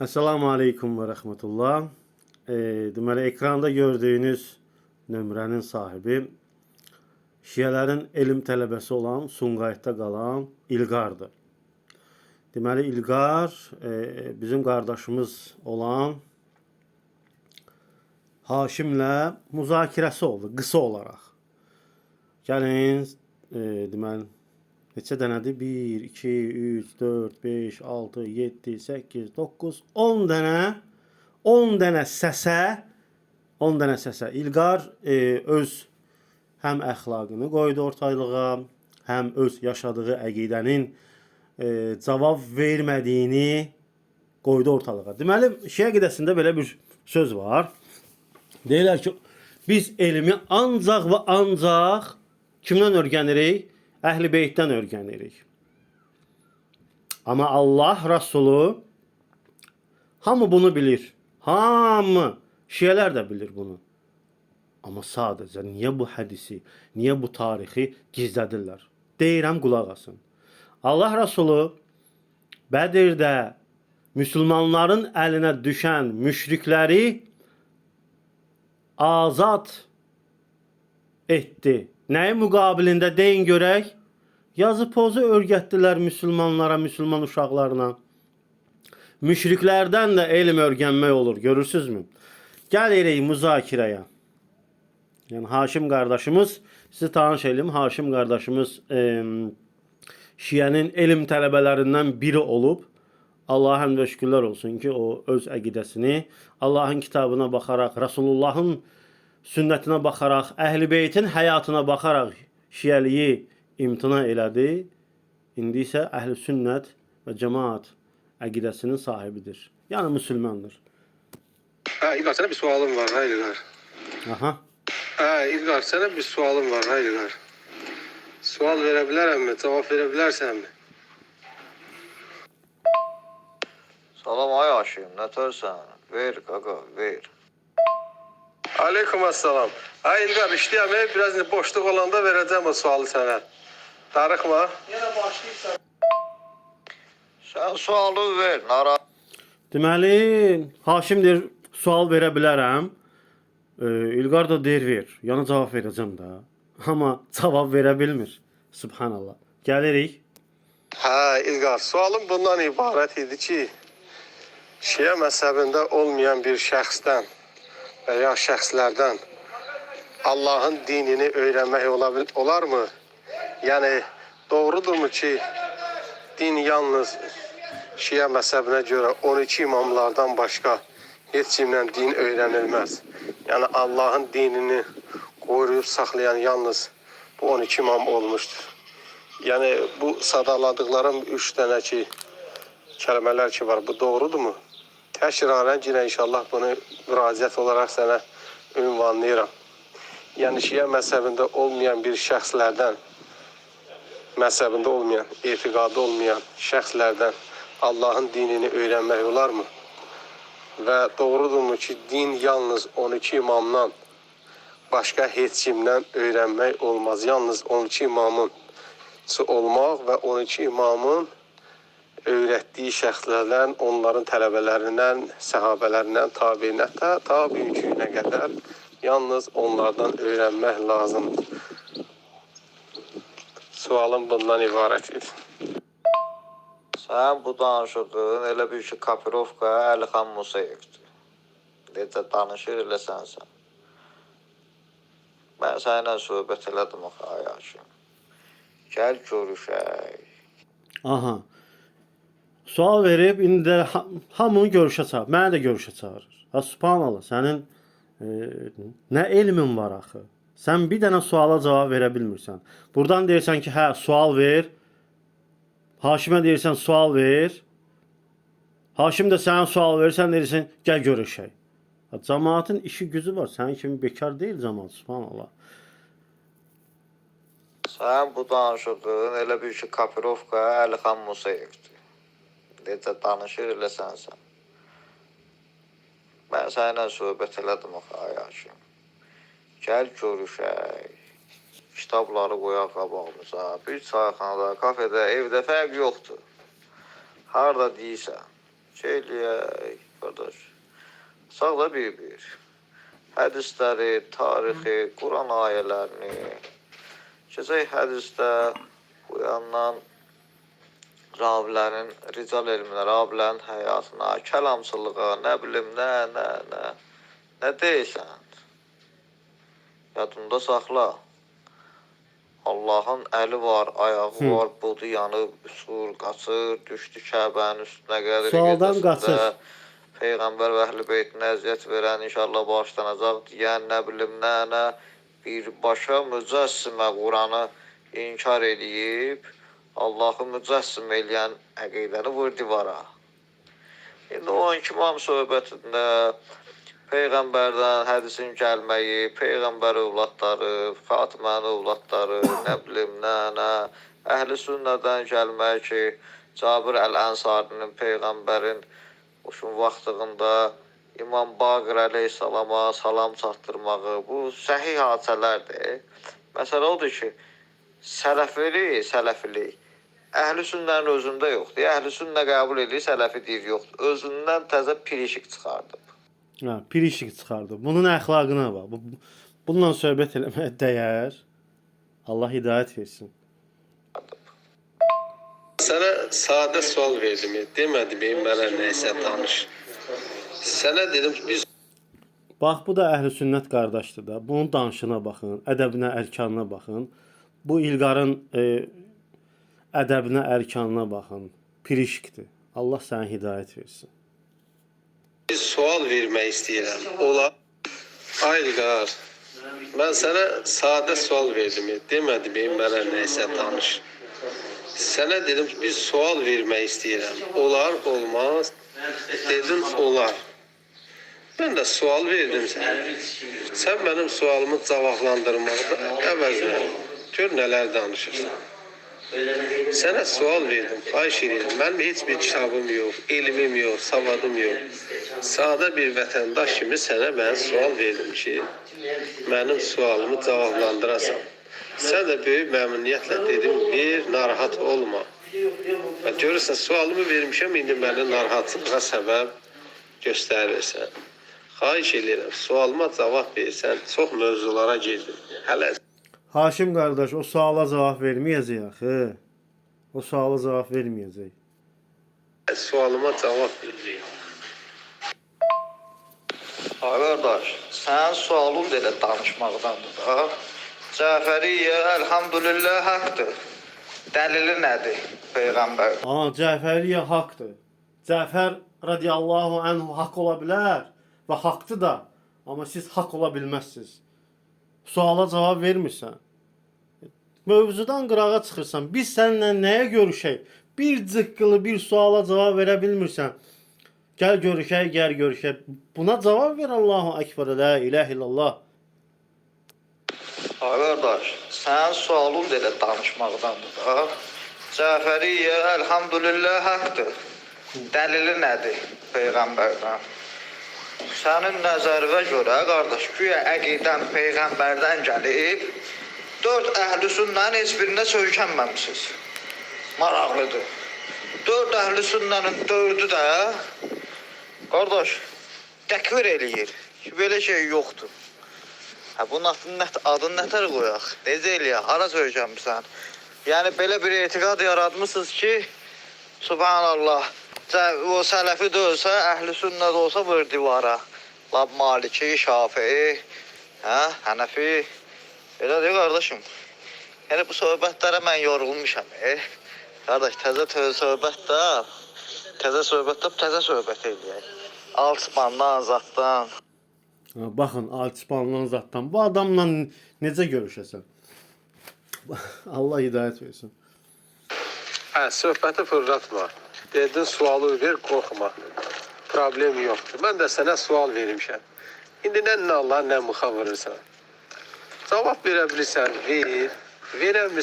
Esselamu Aleyküm ve Rahmetullah. Ee, deməli, ekranda gördüğünüz nömrənin sahibi Şiyələrin elm tələbəsi olan Sumqayıtda qalan İlqardır. Deməli, İlqar e, bizim qardaşımız olan Haşimlə müzakirəsi oldu qısa olaraq. Gəlin, e, deməli, neçə dənədir? 1, 2, 3, 4, 5, 6, 7, 8, 9, 10 dənə 10 dənə səsə 10 dənə səsə İlqar e, öz həm əxlaqını qoydu ortalığa, həm öz yaşadığı əqidənin e, cavab vermədiyini qoydu ortalığa. Deməli, Şiə əqidəsində belə bir söz var. Deyirlər ki, biz elmi ancaq və ancaq kimdən öyrənirik? Əhl-i Beytdən öyrənirik. Amma Allah Rəsulu hamı bunu bilir. Hamı Şiələr də bilir bunu. Amma sadəcə niyə bu hədisi, niyə bu tarixi gizlədirlər? Deyirəm qulaq asın. Allah Rəsulu Bədirdə müsəlmanların əlinə düşən müşrikləri azad etdi. Nəyin müqabilində deyin görək? Yazı pozu öyrətdilər müsəlmanlara, müsəlman uşaqlarına. Müşriklərdən də elm öyrənmək olur, görürsünüzmü? Gəlirik müzakirəyə. Yəni Haşim qardaşımız sizi tanış edim. Haşim qardaşımız e, Şiənin elm tələbələrindən biri olub. Allaha həmd və şükürlər olsun ki, o öz əqidəsini Allahın kitabına baxaraq, Rasulullahın sünnətinə baxaraq, Əhl-i Beytin həyatına baxaraq Şiəliyi imtina elədi. İndi isə Əhl-i Sünnət və Cemaat əqidəsinin sahibidir. Yəni müsəlmandır. Ha İlgar sana bir sualım var. Ha İlgar. Aha. Ha İlgar sana bir sualım var. Ha İlgar. Sual verebilirim mi? Cevap verebilirsen mi? Salam ay aşığım, ne törsən? Ver qaqa, ver. Aleyküm assalam. Ha İlgar işleyem. Biraz boşluk olanda vereceğim o sualı sana. Darıkma. Sən sualı ver, nara. Deməli, Haşim deyir, sual verə bilərəm. E, İlqar da deyir, ver. Yəni cavab verəcəm də. Amma cavab verə bilmir. Subhanallah. Gəlirik. Ha İlgar sualım bundan ibaret idi ki Şia mezhebinde olmayan bir şəxsdən veya şəxslərdən Allah'ın dinini öğrenmek olabil olar mı? Yani doğrudur mu ki din yalnız Şia mezhebine göre 12 imamlardan başka heç kimdən din öğrenilmez. Yani Allah'ın dinini koruyup saklayan yalnız bu 12 imam olmuştur. Yani bu sadaladıklarım üç tane ki kelimeler ki var. Bu doğrudur mu? Təkrarən yine inşallah bunu müraciət olarak sana ünvanlayıram. Yani Şia mezhebinde olmayan bir şəxslərdən mezhebinde olmayan, etiqadı olmayan şəxslərdən Allah'ın dinini öğrenmek olar mı? Ve doğrudur mu ki din yalnız 12 imamdan başka heç kimdən öğrenmek olmaz. Yalnız 12 imamın olmaq və 12 imamın öyrətdiyi şəxslərdən, onların tələbələrindən, səhabələrindən, tabiinə, ta, ta bugünküyünə qədər yalnız onlardan öyrənmək lazımdır. Sualım bundan ibarət idi. Sən bu danışığın elə bir ki, Kapirovka Əlixan Musayevdir. Necə danışır elə sənsən. Mən səninlə söhbət elədim axı ay aşığım. Gəl görüşək. Aha. Sual verib indi də ha- hamını görüşə çağır. Məni də görüşə çağırır. Ha subhanallah, sənin e, nə elmin var axı? Sən bir dənə suala cavab verə bilmirsən. Burdan deyirsən ki, hə, sual ver. Haşimə deyirsən sual ver. Haşim də sənə sual verir, sən deyirsən gəl görüşək. Ha, Cəmaatın işi gücü var. Sənin kimi bekar deyil cəmaat, subhanallah. Sən bu danışığın elə bir ki, Kapirovka Əlixan Musayevdir. Necə danışır elə sənsən. Mən səninlə söhbət elədim axı ay aşığım. Gəl görüşək. Kitabları qoyaq qabağımıza. Bir çayxanada, kafedə, evdə fərq yoxdur. Harda deyirsən. şey eləyək, qardaş. Sağ da bir-bir. Hədisləri, tarixi, Quran ayələrini. Keçək hədisdə bu yandan ravilərin, rical elminə, ravilərin həyatına, kəlamçılığa, nə bilim, nə, nə, nə, nə deyirsən? Yadında saxla. Allahın əli var, ayağı Hı. var, budu yanıb, uçur, qaçır, düşdü Kəbənin üstünə qədər. Sualdan qaçır. Peyğəmbər və əhl-i beytinə əziyyət verən inşallah bağışlanacaq deyən, nə bilim, nə, nə birbaşa mücəssimə Quranı inkar eləyib, Allahı mücəssim eləyən əqidəni vur divara. İndi o inkimam söhbətində Peyğəmbərdən hədisin gəlməyi, Peyğəmbər övladları, Fatimənin övladları, nə bilim, nə, nə, Əhl-i Sünnədən gəlmək ki, Cabir Əl-Ənsarinin Peyğəmbərin Uşun vaxtında İmam Baqir əleyhissalama salam çatdırmağı bu səhih hadisələrdir. Məsələ odur ki, sələfilik, sələfilik Əhl-i sünnənin özündə yoxdur. Əhl-i sünnə qəbul edir, sələfi deyir yoxdur. Özündən təzə pirişik çıxardıb. Ha, pirişik çıxardı. Bunun əxlaqına bax. Bu, bununla söhbət eləməyə dəyər. Allah hidayət versin. Sənə sadə sual verdim. Demədim mənə nəsə danış. Sənə dedim biz Bax bu da əhl-i sünnət qardaşdır da. Bunun danışına baxın, ədəbinə, ərkanına baxın. Bu İlqarın e, ədəbinə, ərkanına baxın. Pirişikdir. Allah sənə hidayət versin. bir sual vermək istəyirəm. Ola Aylqar. Mən sənə sadə sual verdim. Demədim mənə nəsə danış. Sənə dedim bir sual vermək istəyirəm. Olar, olmaz. Dedin olar. Mən də sual verdim sənə. Sən mənim sualımı cavablandırmaqda əvəzinə gör nələr danışırsan. Sənə sual verdim, xahiş edirəm. Mənim heç bir kitabım yox, elmim yox, savadım yox. Sadə bir vətəndaş kimi sənə mən sual verdim ki, mənim sualımı cavablandırasan. Sən də böyük məmnuniyyətlə dedim, ver, narahat olma. Və görürsən, sualımı vermişəm, indi məni narahatlığa səbəb göstərirsən. Xahiş edirəm, sualıma cavab versən, çox mövzulara girdim. Hələ Haşim qardaş, o suala cavab verməyəcək axı. O suala cavab verməyəcək. sualıma cavab ver. Ay qardaş, sənin sualın da elə danışmaqdandır da. Cəfəriyyə elhamdülillah haqqdır. Dəlili nədir peyğəmbər? Aa, Cəfəriyyə haqdır. Cəfər radiyallahu anhu haqq ola bilər və haqdır da. Amma siz haqq ola bilməzsiniz. Suala cavab vermirsən. Mövzudan qırağa çıxırsan. Biz səninlə nəyə görüşək? Bir cıqqılı bir suala cavab verə bilmirsən. Gəl görüşək, gəl görüşək. Buna cavab ver Allahu Ekber, la ilahe illallah. Ay qardaş, sənin sualın da elə danışmaqdandır da. Cəfəriyyə elhamdülillah haqqdır. Dəlili nədir peyğəmbərdən? Sənin nəzərinə görə qardaş, güya əqidən peyğəmbərdən gəlib, dörd əhl-i sünnənin heç birinə söykənməmisiniz. Maraqlıdır. Dörd əhl-i sünnənin dördü də qardaş təkvir eləyir. ki, Belə şey yoxdur. Hə bunun adını, nə- adını nətər qoyaq? Necə eləyək? Hara söykənmisən? Yəni belə bir etiqad yaratmısınız ki, subhanallah, o sələfi də olsa, əhl-i sünnə də olsa vur divara. Lab Maliki, Şafii, hə, Hənəfi. Elədir qardaşım. Yəni bu söhbətlərə mən yorulmuşam. E. Qardaş, təzə təzə söhbət də, təzə söhbətdə təzə söhbət eləyək. Alçmandan, zatdan. Baxın, Alçıpanlan zatdan bu adamla necə görüşəsən? Allah hidayət versin. Hə, söhbəti fırlatma. Dedin sualı ver, qorxma. Problem yoxdur. Mən də sənə sual vermişəm. İndi nə Allah, vurursan. Cavab verə bilirsən, ver. Deyirəm,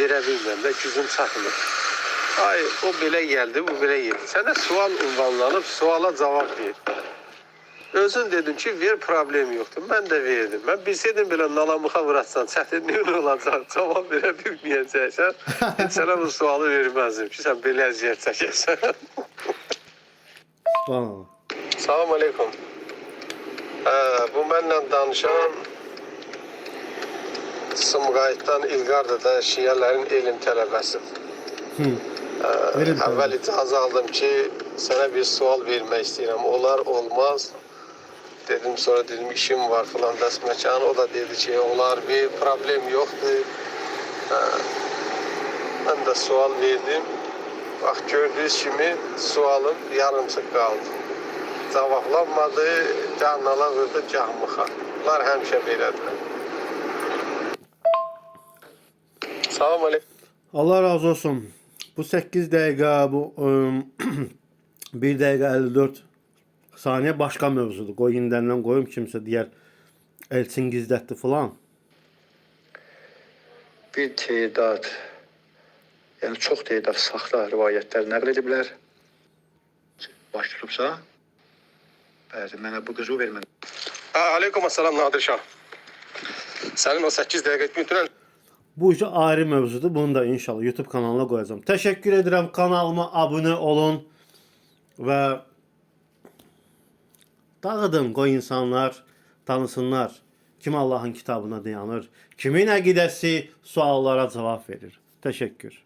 verə bilmirəm də gücüm çatmır. Ay, o belə gəldi, bu belə gəldi. Sənə sual ünvanlanıb, suala cavab ver. Özün dedin ki, ver problem yoxdur. Mən də verdim. Mən bilsəydim belə nalamuxa vuratsan, çətinlik olacaq, cavab verə bilməyəcəksən. heç sənə bu sualı verməzdim ki, sən belə əziyyət çəkərsən. Bana. Salam aleykum. Hə, bu mənlə danışan Sumqayıtdan İlqardada şiələrin elm tələbəsidir. Hı. Verin Əvvəl icazə aldım ki, sənə bir sual vermək istəyirəm. Olar, olmaz. Dedim sonra dedim işim var filan dəs məkan. O da dedi ki, olar bir problem yoxdur. Hə. Mən də sual verdim. Bax gördüyünüz kimi sualım yarımçıq qaldı. Cavablanmadı, canala vurdu cahmıxa. Bunlar həmişə belədir. Salam aleykum. Allah razı olsun. Bu 8 dəqiqə, bu ım, 1 dəqiqə 54 saniyə başqa mövzudur. Qoy indəndən qoyum kimsə deyər Elçin gizlətdi filan. bir tedad, yəni çox tedad saxta rivayətlər nəql ediblər. Baş tutubsa, bəzi mənə bu qızı vermən. Ha, aleykum assalam Nadir Şah. Sənin o 8 dəqiqə götürən Bu işi ayrı mövzudur. Bunu da inşallah YouTube kanalına koyacağım. Teşekkür ederim. Kanalıma abone olun. Ve dağıdın koy insanlar tanısınlar. Kim Allah'ın kitabına dayanır. Kimin əqidəsi suallara cevap verir. Teşekkür.